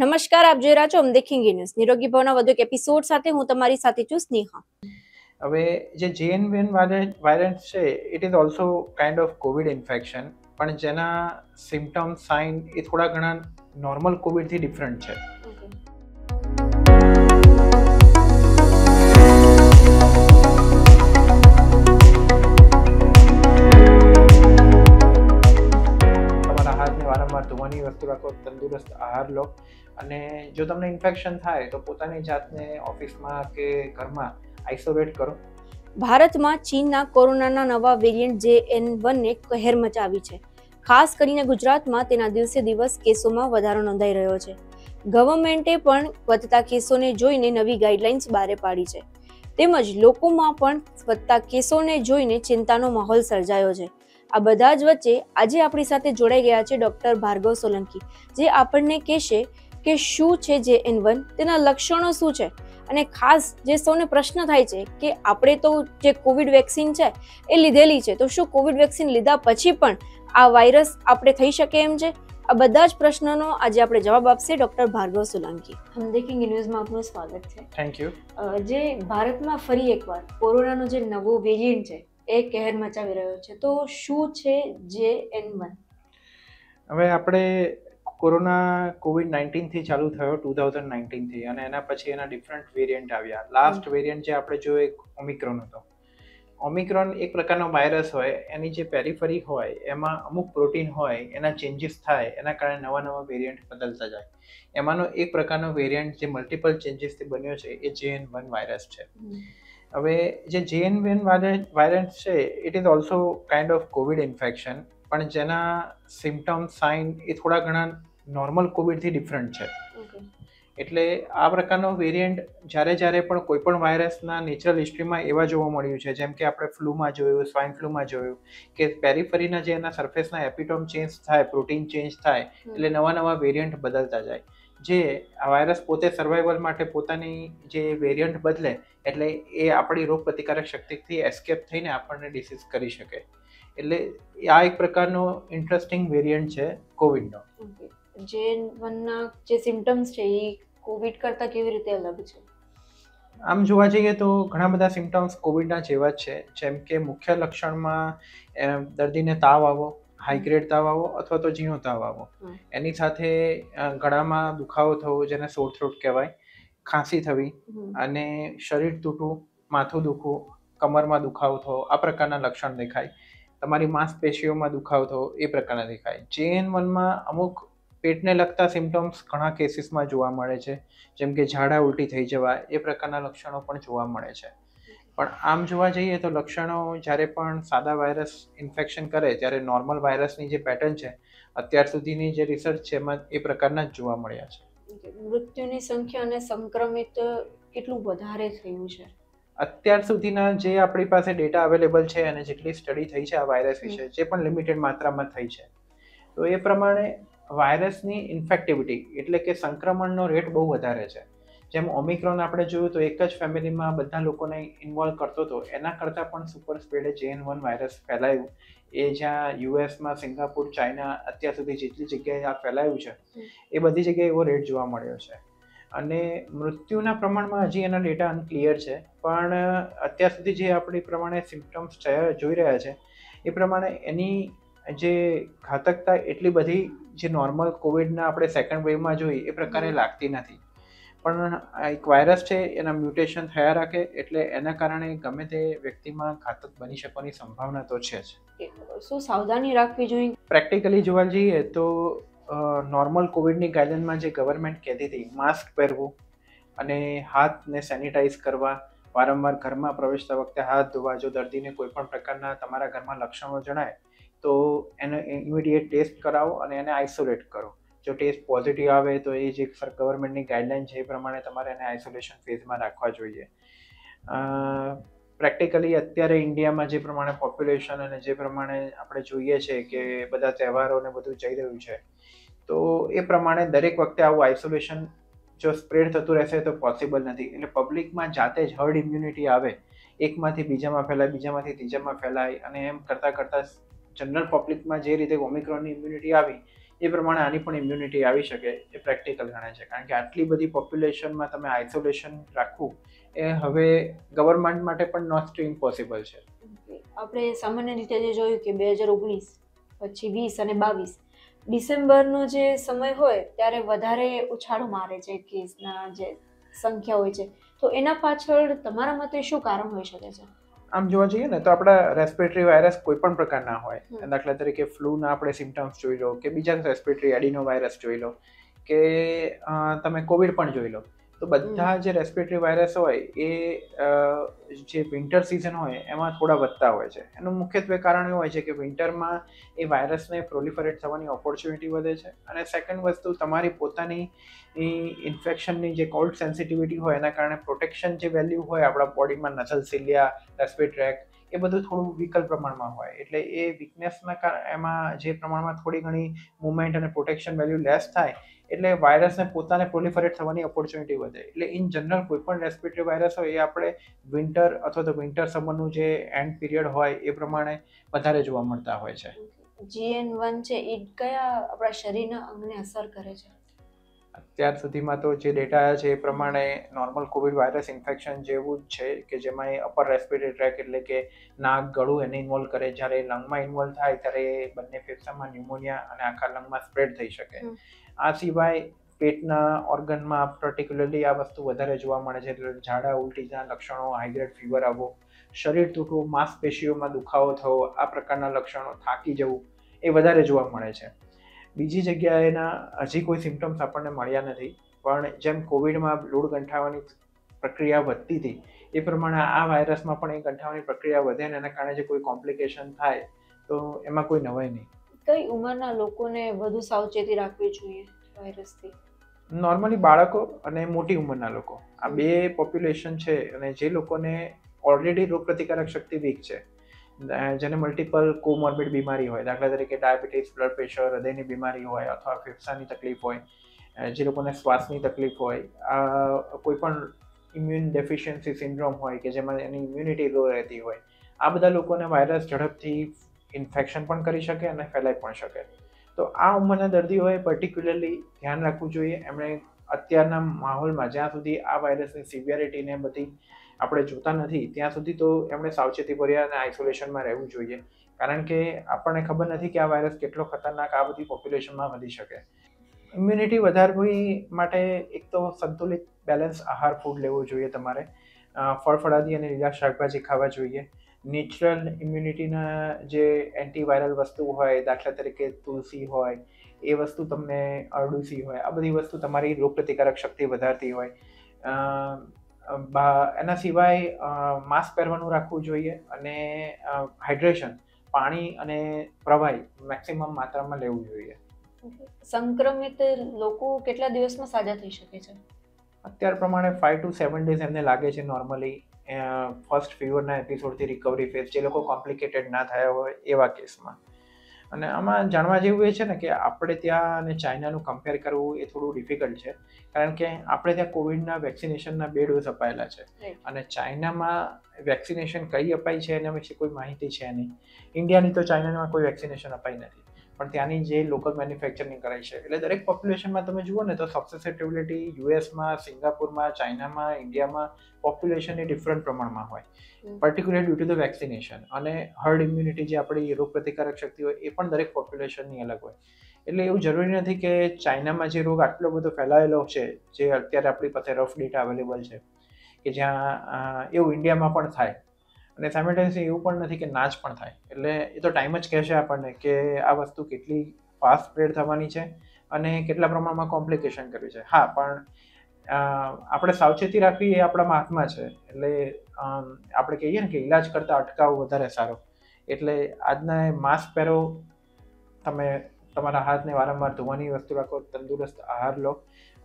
નમસ્કાર, આપ જોઈ રહ્યા છો અમદે ખીંગી ન્યૂઝ. નિરોગી ભવના વધુ એક એપિસોડ સાથે હું તમારી સાથે છું સ્નેહા. હવે જે જેએનવીન વાયરસ છે it is also kind of COVID infection પણ જેના સિમ્ટમ્સ સાઇન એ થોડા ઘણા નોર્મલ કોવિડથી ડિફરન્ટ છે. તંદુરસ્ત આહાર લો. અને જો તમને ઇન્ફેક્શન થાય, તો પોતાની જાતને ઓફિસમાં કે ઘરમાં આઇસોલેટ કરો. ભારતમાં ચીનના કોરોનાના નવા વેરિયન્ટ જે એન વનને કહેર મચાવી છે. ખાસ કરીને ગુજરાતમાં તેના દિવસે દિવસ કેસોમાં વધારો નોંધાઈ રહ્યો છે. ગવર્મેન્ટે પણ વધતા કેસોને જોઈને નવી ગાઈડલાઇન્સ બહાર પાડી છે. તેમજ લોકોમાં પણ વધતા કેસોને જોઈને ચિંતાનો માહોલ સર્જાયો છે. આ બધા જ વચ્ચે આજે આપણી સાથે જોડાઈ ગયા છે ડોક્ટર ભાર્ગવ સોલંકી જે આપણને કહેશે કે શું છે જે એન વન તેના લક્ષણો શું છે? અને ખાસ જે સૌને પ્રશ્ન થાય છે કે આપણે તો જે કોવિડ વેક્સિન છે એ લીધેલી છે તો શું કોવિડ વેક્સિન લીધા પછી પણ આ વાયરસ આપણે થઈ શકે એમ છે? આ બધા જ પ્રશ્નોનો આજે આપણે જવાબ આપશે ડોક્ટર ભાર્ગવ સોલંકી. દેખીંગ ન્યૂઝમાં આપનું સ્વાગત છે. થેન્ક યુ જે ભારતમાં ફરી એકવાર કોરોનાનો જે નવો વેરિયન્ટ છે એ કહેર મચાવી રહ્યો છે. તો શું છે જે એન વન હવે આપણે કોરોના કોવિડ નાઇન્ટીનથી ચાલુ થયો ટુ થાઉઝન્ડ નાઇન્ટીનથી અને એના પછી એના ડિફરન્ટ વેરિયન્ટ આવ્યા. લાસ્ટ વેરિયન્ટ જે આપણે જોયો એક ઓમિક્રોન હતો. ઓમિક્રોન એક પ્રકારનો વાયરસ હોય એની જે પેરીફરી હોય એમાં અમુક પ્રોટીન હોય એના ચેન્જીસ થાય એના કારણે નવા નવા વેરિયન્ટ બદલતા જાય. એમાંનો એક પ્રકારનો વેરિયન્ટ જે મલ્ટિપલ ચેન્જીસથી બન્યો છે એ જેએન વન વાયરસ છે. હવે જે જેએન વન વાયરસ છે it is also kind of COVID infection પણ જેના સિમ્ટમ્સ સાઇન એ થોડા ઘણા નોર્મલ કોવિડથી ડિફરન્ટ છે. એટલે આ પ્રકારનો વેરિયન્ટ જ્યારે જ્યારે પણ કોઈ પણ વાયરસના નેચરલ હિસ્ટ્રીમાં એવા જોવા મળ્યું છે જેમ કે આપણે ફ્લૂમાં જોયું સ્વાઇન ફ્લૂમાં જોયું કે પેરીફરીના જે એના સરફેસના એપિટોમ ચેન્જ થાય પ્રોટીન ચેન્જ થાય એટલે નવા નવા વેરિયન્ટ બદલતા જાય. જે આ વાયરસ પોતે સર્વાઈવલ માટે પોતાની જે વેરિયન્ટ બદલે એટલે એ આપણી રોગ પ્રતિકારક શક્તિથી એસ્કેપ થઈને આપણને ડિસીઝ કરી શકે. એટલે આ એક પ્રકારનો ઇન્ટરેસ્ટિંગ વેરિયન્ટ છે કોવિડનો જે વનના જે સિમ્ટમ્સ છે એ કોવિડ કરતાં કેવી રીતે અલગ છે? આમ જોવા જઈએ તો ઘણા બધા સિમ્ટમ્સ કોવિડના જેવા જ છે. જેમ કે મુખ્ય લક્ષણમાં દર્દીને તાવ આવો હાઈગ્રેડ તાવ આવો અથવા તો ઝીણો તાવ આવો એની સાથે ગળામાં દુખાવો થવો જેને સોર થ્રોટ કહેવાય ખાંસી થવી અને શરીર તૂટવું માથું દુખવું કમરમાં દુખાવો થવો આ પ્રકારના લક્ષણ દેખાય. તમારી માંસપેશીઓમાં દુખાવો થવો એ પ્રકારના દેખાય. જેએન વનમાં અમુક પેટને લગતા સિમ્ટમ્સ ઘણા કેસીસમાં જોવા મળે છે. જેમ કે ઝાડા ઉલટી થઈ જવા એ પ્રકારના લક્ષણો પણ જોવા મળે છે. પણ આમ જોવા જઈએ તો લક્ષણો જ્યારે પણ સાદા વાયરસ ઇન્ફેક્શન કરે ત્યારે નોર્મલ વાયરસની જે પેટર્ન છે અત્યાર સુધીની જે રિસર્ચ છે એમાં એ પ્રકારના જ જોવા મળ્યા છે. મૃત્યુની સંખ્યા અને સંક્રમિત કેટલું વધારે થયું છે. અત્યાર સુધીના જે આપણી પાસે ડેટા અવેલેબલ છે અને જેટલી સ્ટડી થઈ છે આ વાયરસ વિશે જે પણ લિમિટેડ માત્રામાં થઈ છે તો એ પ્રમાણે વાયરસની ઇન્ફેક્ટિવિટી એટલે કે સંક્રમણનો રેટ બહુ વધારે છે. જેમ ઓમિક્રોન આપણે જોયું તો એક જ ફેમિલીમાં બધા લોકોને ઇન્વોલ્વ કરતો હતો. એના કરતાં પણ સુપર સ્પીડે જેન વન વાયરસ ફેલાયું. એ જ્યાં યુએસમાં સિંગાપુર ચાઇના અત્યાર સુધી જેટલી જગ્યાએ આ ફેલાયું છે એ બધી જગ્યાએ એવો રેટ જોવા મળ્યો છે. અને મૃત્યુના પ્રમાણમાં હજી એના ડેટા અનક્લિયર છે પણ અત્યાર સુધી જે આપણી પ્રમાણે સિમ્પટમ્સ જોઈ રહ્યા છે એ પ્રમાણે એની જે ઘાતકતા એટલી બધી જે નોર્મલ કોવિડના આપણે સેકન્ડ વેવમાં જોઈ એ પ્રકારે લાગતી નથી. પણ આ એક વાયરસ છે એના મ્યુટેશન થયા રાખે એટલે એના કારણે ગમે તે વ્યક્તિમાં ઘાતક બની શકવાની સંભાવના તો છે જ. શું સાવધાની રાખવી જોઈએ. પ્રેક્ટિકલી જોવા જઈએ તો નોર્મલ કોવિડની ગાઈડલાઇનમાં જે ગવર્મેન્ટ કહેતી હતી માસ્ક પહેરવું અને હાથને સેનિટાઈઝ કરવા વારંવાર ઘરમાં પ્રવેશતા વખતે હાથ ધોવા જો દર્દીને કોઈ પણ પ્રકારના તમારા ઘરમાં લક્ષણો જણાય તો એને ઇમિડિયેટ ટેસ્ટ કરાવો અને એને આઇસોલેટ કરો. જો ટેસ્ટ પોઝિટિવ આવે તો એ જે ગવર્મેન્ટની ગાઈડલાઇન છે એ પ્રમાણે તમારે એને આઇસોલેશન ફેઝમાં રાખવા જોઈએ. પ્રેક્ટિકલી અત્યારે ઇન્ડિયામાં જે પ્રમાણે પોપ્યુલેશન અને જે પ્રમાણે આપણે જોઈએ છે કે બધા તહેવારો ને બધું જઈ રહ્યું છે, તો એ પ્રમાણે દરેક વખતે આવું આઇસોલેશન જો સ્પ્રેડ થતું રહેશે તો પોસિબલ નથી. એટલે પબ્લિકમાં જાતે જ હર્ડ ઇમ્યુનિટી આવે. એકમાંથી બીજામાં ફેલાય, બીજામાંથી ત્રીજામાં ફેલાય અને એમ કરતાં કરતાં જનરલ પબ્લિકમાં જે રીતે ઓમિક્રોનની ઇમ્યુનિટી આવી એ પ્રમાણે આની પણ ઇમ્યુનિટી આવી શકે એ પ્રેક્ટિકલ ગણાય છે. કારણ કે આટલી બધી પોપ્યુલેશનમાં તમે આઇસોલેશન રાખવું એ હવે ગવર્મેન્ટ માટે પણ નોટ ટુ ઇમ્પોસિબલ છે. આપણે સામાન્ય રીતે જે જોયું કે બે હજાર ઓગણીસ, પછી વીસ અને બાવીસ, ડિસેમ્બરનો જે સમય હોય ત્યારે વધારે ઉછાળો મારે છે કેસના જે સંખ્યા હોય છે. તો એના પાછળ તમારા મતે શું કારણ હોઈ શકે છે? આમ જોવા જઈએ ને તો આપણા રેસ્પિરેટરી વાયરસ કોઈ પણ પ્રકારના હોય. દાખલા તરીકે ફ્લૂના આપણે સિમ્ટમ્સ જોઈ લો કે બીજા રેસ્પિરેટરી એડિનો વાયરસ જોઈ લો કે તમે કોવિડ પણ જોઈ લો. તો બધા જે રેસ્પિરેટરી વાયરસ હોય એ જે વિન્ટર સિઝન હોય એમાં થોડા વધતા હોય છે. એનું મુખ્યત્વે કારણ એવું હોય છે કે વિન્ટરમાં એ વાયરસને પ્રોલિફરેટ થવાની ઓપોર્ચ્યુનિટી વધે છે અને સેકન્ડ વસ્તુ તમારી પોતાની ઇન્ફેક્શનની જે કોલ્ડ સેન્સિટિવિટી હોય એના કારણે પ્રોટેક્શન જે વેલ્યુ હોય આપણા બોડીમાં નસલ સિલિયા રેસ્પિરેટરી ટ્રેક એ બધું થોડું વિકલ પ્રમાણમાં હોય. એટલે એ વીકનેસના કારણે એમાં જે પ્રમાણમાં થોડી ઘણી મુવમેન્ટ અને પ્રોટેક્શન વેલ્યુ લેસ થાય, એટલે વાયરસને પોતાને પ્રોલિફરેટ થવાની ઓપોર્ચ્યુનિટી વધે. એટલે ઇન જનરલ કોઈ પણ રેસ્પિરેટરી વાયરસ હોય, એ આપણે વિન્ટર અથવા તો વિન્ટર સમરનું જે એન્ડ પીરિયડ હોય, એ પ્રમાણે વધારે જોવા મળતા હોય છે. જીએન વન છે એ કયા આપણા શરીરના અંગને અસર કરે છે? અત્યાર સુધીમાં તો જે ડેટા આવ્યા છે એ પ્રમાણે નોર્મલ કોવિડ વાયરસ ઇન્ફેક્શન જેવું જ છે કે જેમાં એ અપર રેસ્પિરેટરી ટ્રેક એટલે કે નાક ગળું એને ઇન્વોલ્વ કરે. જ્યારે લંગમાં ઇન્વોલ્વ થાય ત્યારે એ બંને ફેફસામાં ન્યુમોનિયા અને આખા લંગમાં સ્પ્રેડ થઈ શકે. આ સિવાય પેટના ઓર્ગનમાં પર્ટિક્યુલરલી આ વસ્તુ વધારે જોવા મળે છે. એટલે ઝાડા ઉલટીના લક્ષણો હાઈગ્રેડ ફીવર આવવો શરીર તૂટવું માંસપેશીઓમાં દુખાવો થવો આ પ્રકારના લક્ષણો થાકી જવું એ વધારે જોવા મળે છે. બીજી જગ્યાએના હજી કોઈ સિમ્ટમ્સ આપણને મળ્યા નથી પણ જેમ કોવિડમાં લોડ ગંઠાવાની પ્રક્રિયા વધતી હતી એ પ્રમાણે આ વાયરસમાં પણ એ ગંઠાવાની પ્રક્રિયા વધે ને એના કારણે જે કોઈ કોમ્પ્લિકેશન થાય તો એમાં કોઈ નવાઈ નહીં. કઈ ઉંમરના લોકોને વધુ સાવચેતી રાખવી જોઈએ વાયરસથી નોર્મલી બાળકો અને મોટી ઉંમરના લોકો. આ બે પોપ્યુલેશન છે અને જે લોકોને ઓલરેડી રોગપ્રતિકારક શક્તિ વીક છે. જેને મલ્ટિપલ કોમોર્બિડ બીમારી હોય, દાખલા તરીકે ડાયાબિટીસ બ્લડ પ્રેશર હૃદયની બીમારી હોય અથવા ફેફસાની તકલીફ હોય જે લોકોને શ્વાસની તકલીફ હોય કોઈ પણ ઇમ્યુન ડેફિશિયન્સી સિન્ડ્રોમ હોય કે જેમાં એની ઇમ્યુનિટી લો રહેતી હોય, આ બધા લોકોને વાયરસ ઝડપથી ઇન્ફેક્શન પણ કરી શકે અને ફેલાઈ પણ શકે. તો આ ઉંમરના દર્દીઓએ પર્ટિક્યુલરલી ધ્યાન રાખવું જોઈએ. એમણે અત્યારના માહોલમાં જ્યાં સુધી આ વાયરસની સિવિયરિટીને બધી આપણે જોતા નથી, ત્યાં સુધી તો એમણે સાવચેતી ભર્યા અને આઇસોલેશનમાં રહેવું જોઈએ. કારણ કે આપણને ખબર નથી કે આ વાયરસ કેટલો ખતરનાક આ બધી પોપ્યુલેશનમાં વધી શકે. ઇમ્યુનિટી વધારવી માટે એક તો સંતુલિત બેલેન્સ આહાર ફૂડ લેવો જોઈએ તમારે. ફળ ફળફળાદી અને લીલા શાકભાજી ખાવા જોઈએ. નેચરલ ઇમ્યુનિટીના જે એન્ટીવાયરલ વસ્તુ હોય, દાખલા તરીકે તુલસી હોય, એ વસ્તુ તમને અરડુસી હોય, આ બધી વસ્તુ તમારી રોગપ્રતિકારક શક્તિ વધારતી હોય. એના સિવાય માસ્ક પહેરવાનું રાખવું જોઈએ અને હાઇડ્રેશન પાણી અને પ્રવાહી મેક્સિમમ માત્રામાં લેવું જોઈએ. સંક્રમિત લોકો કેટલા દિવસમાં સાજા થઈ શકે છે? અત્યાર પ્રમાણે ફાઇવ ટુ સેવન ડેઝ એમને લાગે છે નોર્મલી ફર્સ્ટ ફીવરના એપિસોડથી રિકવરી ફેઝ જે લોકો કોમ્પ્લિકેટેડ ના થયા હોય એવા કેસમાં અને આમાં જાણવા જેવું એ છે ને કે આપણે ત્યાં અને ચાઇનાનું કમ્પેર કરવું એ થોડું ડિફિકલ્ટ છે. કારણ કે આપણે ત્યાં કોવિડના વેક્સિનેશનના બે ડોઝ અપાયેલા છે. અને ચાઇનામાં વેક્સિનેશન કઈ અપાઈ છે એના વિશે કોઈ માહિતી છે નહીં. ઇન્ડિયાની તો ચાઇનામાં કોઈ વેક્સિનેશન અપાઈ નથી. પણ ત્યાંની જે લોકલ મેન્યુફેક્ચરિંગ કરાય છે. એટલે દરેક પોપ્યુલેશનમાં તમે જુઓ ને તો સબસેસિટિબિલિટી યુએસમાં સિંગાપુરમાં ચાઇનામાં ઇન્ડિયામાં પોપ્યુલેશન એ ડિફરન્ટ પ્રમાણમાં હોય. Particular due to the vaccination અને હર્ડ ઇમ્યુનિટી જે આપણી રોગ પ્રતિકારક શક્તિ હોય એ પણ દરેક પોપ્યુલેશનની અલગ હોય. એટલે એવું જરૂરી નથી કે ચાઇનામાં જે રોગ આટલો બધો ફેલાયેલો છે જે અત્યારે આપણી પાસે રફ ડેટા અવેલેબલ છે કે જ્યાં એવું ઇન્ડિયામાં પણ થાય. અને સાયમલ્ટેનિયસલી એવું પણ નથી કે નાચ પણ થાય. એટલે એ તો ટાઈમ જ કહેશે આપણને કે આ વસ્તુ કેટલી ફાસ્ટ સ્પ્રેડ થવાની છે અને કેટલા પ્રમાણમાં કોમ્પ્લિકેશન કર્યું છે. હા, પણ આપણે સાવચેતી રાખવી એ આપણામાં હાથમાં છે. એટલે આપણે કહીએ ને કે ઇલાજ કરતાં અટકાવ વધારે સારો. એટલે આજના માસ્ક પહેરો તમે તમારા હાથને વારંવાર ધોવાની વસ્તુ રાખો, તંદુરસ્ત આહાર લો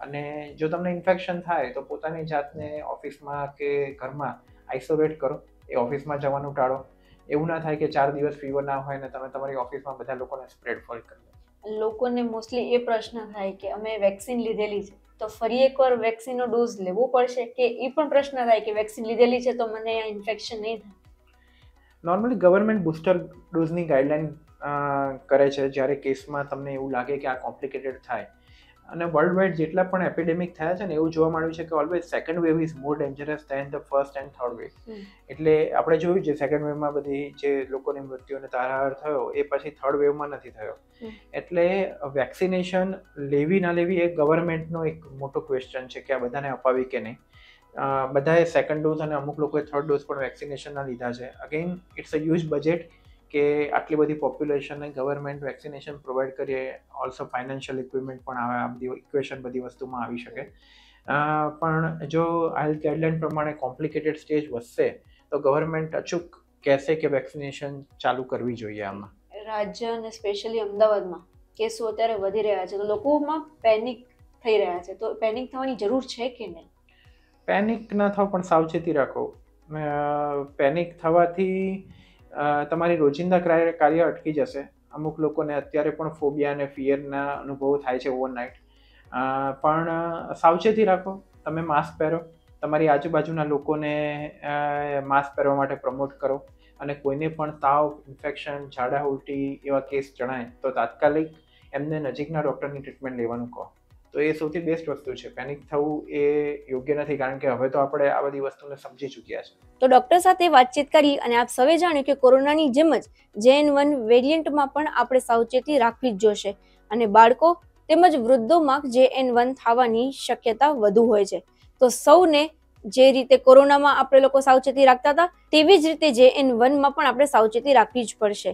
અને જો તમને ઇન્ફેક્શન થાય તો પોતાની જાતને ઓફિસમાં કે ઘરમાં આઇસોલેટ કરો. એ ઓફિસમાં જવાનું ટાળો. એવું ના થાય કે ચાર દિવસ ફીવર ના હોય ને તમે તમારી ઓફિસમાં બધા લોકોને સ્પ્રેડ ફોલ કરી લોકોને મોસ્ટલી એ પ્રશ્ન થાય કે અમે વેક્સિન લીધેલી છે તો ફરી એકવાર વેક્સિનનો ડોઝ લેવો પડશે કે એ પણ પ્રશ્ન થાય કે વેક્સિન લીધેલી છે તો મને આ ઇન્ફેક્શન નહીં થાય? નોર્મલી ગવર્મેન્ટ બુસ્ટર ડોઝની ગાઈડલાઇન કરે છે. જ્યારે કેસમાં તમને એવું લાગે કે આ કોમ્પ્લિકેટેડ થાય અને વર્લ્ડ વાઇડ જેટલા પણ એપિડેમિક થયા છે ને એવું જોવા મળ્યું છે કે always second wave is more dangerous than the first and third wave એટલે આપણે જોયું છે સેકન્ડ વેવમાં બધી જે લોકોની મૃત્યુને તારાહાર થયો એ પછી થર્ડ વેવમાં નથી થયો. એટલે વેક્સિનેશન લેવી ના લેવી એ ગવર્મેન્ટનો એક મોટો ક્વેશ્ચન છે કે આ બધાને અપાવી કે નહીં. બધાએ સેકન્ડ ડોઝ અને અમુક લોકોએ થર્ડ ડોઝ પણ વેક્સિનેશનના લીધા છે. Again it's a huge budget કે આટલી બધી પોપ્યુલેશનને ગવર્મેન્ટ વેક્સિનેશન પ્રોવાઈડ કરીએ ઓલ્સો ફાઇનાન્શિયલ ઇક્વિપમેન્ટ પણ આવે આ બધી ઇક્વેશન બધી વસ્તુમાં આવી શકે. પણ જો હેલ્થ ગાઈડલાઇન પ્રમાણે કોમ્પ્લિકેટેડ સ્ટેજ વધશે તો ગવર્મેન્ટ અચૂક કહેશે કે વેક્સિનેશન ચાલુ કરવી જોઈએ આમાં. રાજ્ય અને સ્પેશિયલી અમદાવાદમાં કેસો અત્યારે વધી રહ્યા છે તો લોકોમાં પેનિક થઈ રહ્યા છે. તો પેનિક થવાની જરૂર છે કે નહીં? પેનિક ન થાવ પણ સાવચેતી રાખો. પેનિક થવાથી તમારી રોજિંદા કાર્ય અટકી જશે. અમુક લોકોને અત્યારે પણ ફોબિયા અને ફિયરના અનુભવો થાય છે ઓવરનાઇટ પણ સાવચેતી રાખો, તમે માસ્ક પહેરો. તમારી આજુબાજુના લોકોને માસ્ક પહેરવા માટે પ્રમોટ કરો. અને કોઈને પણ તાવ ઇન્ફેક્શન ઝાડા, ઉલટી એવા કેસ જણાય તો તાત્કાલિક એમને નજીકના ડૉક્ટરની ટ્રીટમેન્ટ લેવાનું કહો. તો એ સૌથી બેસ્ટ વસ્તુ છે. પેનિક થવું એ યોગ્ય નથી, કારણ કે હવે તો આપણે આ બધી વસ્તુને સમજી ચૂક્યા છે. તો ડોક્ટર સાથે વાતચીત કરી અને આપ સૌએ જાણ્યું કે કોરોનાની જેમ જ જેન વન વેરિયન્ટમાં પણ આપણે સાવચેતી રાખવી જ જોશે અને બાળકો તેમજ વૃદ્ધોમાં જેએન વન થવાની શક્યતા વધુ હોય છે. તો સૌને જે રીતે કોરોનામાં આપણે લોકો સાવચેતી રાખતા હતા, તેવી જ રીતે જેએન વનમાં પણ આપણે સાવચેતી રાખવી જ પડશે.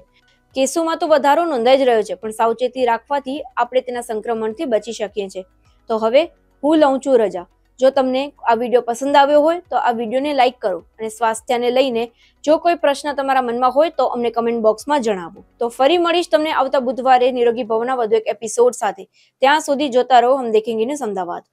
કેસોમાં તો વધારો નોંધાઈ જ રહ્યો છે, પણ સાવચેતી રાખવાથી આપણે તેના સંક્રમણથી બચી શકીએ છીએ. તો હવે હું લઉં છું રજા. જો તમને આ વીડિયો પસંદ આવ્યો હોય, તો આ વિડીયોને લાઈક કરો અને સ્વાસ્થ્યને લઈને જો કોઈ પ્રશ્ન તમારા મનમાં હોય, તો અમને કમેન્ટ બોક્સમાં જણાવો. તો ફરી મળીશ તમને આવતા બુધવારે નિરોગી ભવના વધુ એક એપિસોડ સાથે. ત્યાં સુધી જોતા રહો, હમ દેખેંગે ન્યૂઝ અમદાવાદ